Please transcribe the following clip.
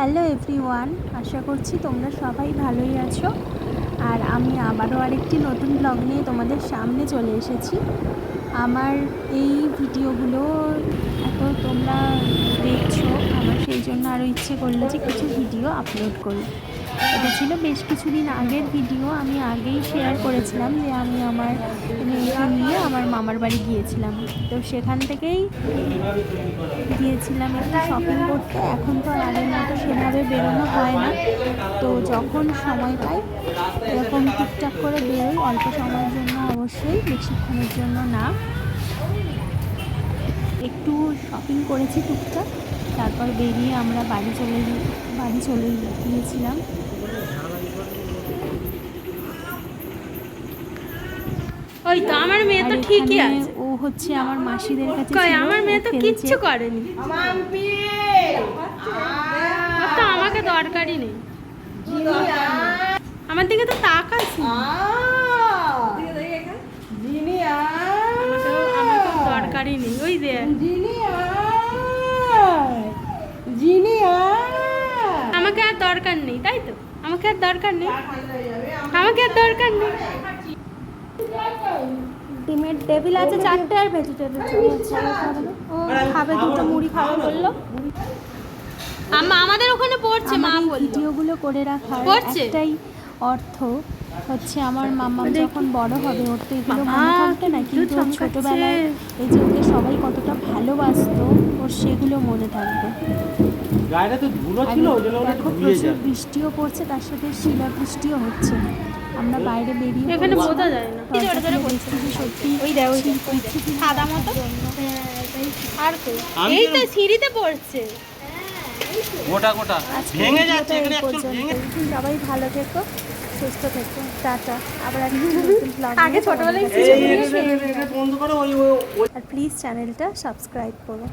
Hello every one আশা করছি তোমরা সবাই ভালোই আছো। আর আমি আবারও আরেকটি নতুন ব্লগ নিয়ে তোমাদের সামনে চলে এসেছি। আমার এই ভিডিওগুলো এত তোমরা দেখছ, আমার সেই জন্য আরও ইচ্ছে করল যে কিছু ভিডিও আপলোড করি। এটা ছিল বেশ কিছুদিন আগের ভিডিও। আমি আগেই শেয়ার করেছিলাম যে আমি আমার মেয়েকে নিয়ে আমার মামার বাড়ি গিয়েছিলাম। তো সেখান থেকেই গিয়েছিলাম একটু শপিং করতে। এখন তো আর আগের মতো সেভাবে বেরোনো হয় না। তো যখন সময় পাই, এরকম টুকটাক করে বেরোই। অল্প সময়ের জন্য অবশ্যই, বেশিক্ষণের জন্য না। একটু শপিং করেছি টুকটাক। তারপর বেরিয়ে আমরা বাড়ি চলে বাড়ি চলে গিয়েছিলাম। ওই তো আমার মেয়ে তো ঠিকই আছে। ও হচ্ছে আমার মাসিদের কাছে কই আমার মেয়ে তো কিচ্ছু করেনি। তো আমাকে দরকারই নেই। আমার দিকে তো তাকাস দরকারই নেই। ওই দে আমাকে আর দরকার নেই তাই তো? আমাকে আর দরকার নেই? আমাকে আর দরকার নেই? ডিমের টেবিল আছে চারটে আর ভেজিটেবল ও খাবে দুটো মুড়ি খাবে বলল আম্মা আমাদের ওখানে পড়ছে মা আমার ভিডিওগুলো করে রাখার পড়ছে? একটাই অর্থ হচ্ছে আমার মাম্মা। যখন বড় হবে ওর তো এগুলো মনে থাকবে না কিন্তু। ছোটবেলায় এই যে ওকে সবাই কতটা ভালোবাসতো ওর সেগুলো মনে থাকবে গায়েটা তো ধুলো ছিল ওই জন্য ধুয়ে যায় বৃষ্টিও পড়ছে তার সাথে শিলা বৃষ্টিও হচ্ছে। আমরা বাইরে বেরিয়ে এখানে। বোঝা যায় না। সত্যি ওই দেখ সাদা মতো? আর তো? এই তো সিঁড়িতে পড়ছে। গোটা গোটা। ভেঙে যাচ্ছে এখানে ভেঙে সবাই ভালো থেকো সুস্থ থেকো। টাটা। আবার আগে ছোটবেলায় আর প্লিজ চ্যানেলটা সাবস্ক্রাইব করো।